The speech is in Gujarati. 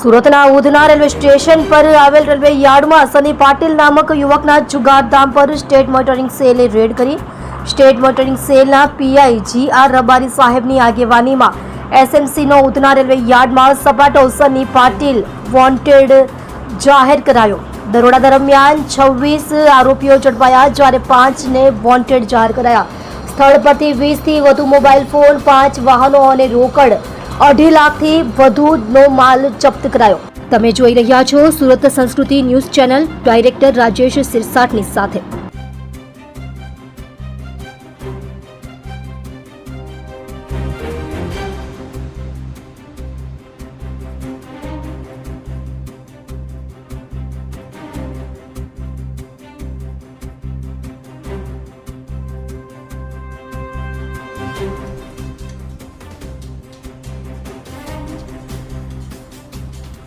સુરતના ઉધના રેલવે સ્ટેશન પર આવેલ રેલવે યાર્ડમાં સની પાટીલ નામક યુવકના જુગારધામ પર સ્ટેટ મોટરિંગ સેલે રેડ કરી. સ્ટેટ મોટરિંગ સેલના પીઆઈ જી આર રબારી સાહેબની આગેવાનીમાં એસએમસીનો ઉધના રેલવે યાર્ડમાં સપાટો સની પાટીલ વોન્ટેડ જાહેર કરાયો. દરોડા દરમિયાન છવ્વીસ આરોપીઓ ઝડપાયા, જ્યારે પાંચને વોન્ટેડ જાહેર કરાયા. સ્થળ પરથી વીસથી વધુ મોબાઈલ ફોન, પાંચ વાહનો અને રોકડ અઢી લાખથી વધુનો માલ જપ્ત કરાયો. તમે જોઈ રહ્યા છો Surat Sanskriti news channel, director Rajesh સિરસાટની સાથે.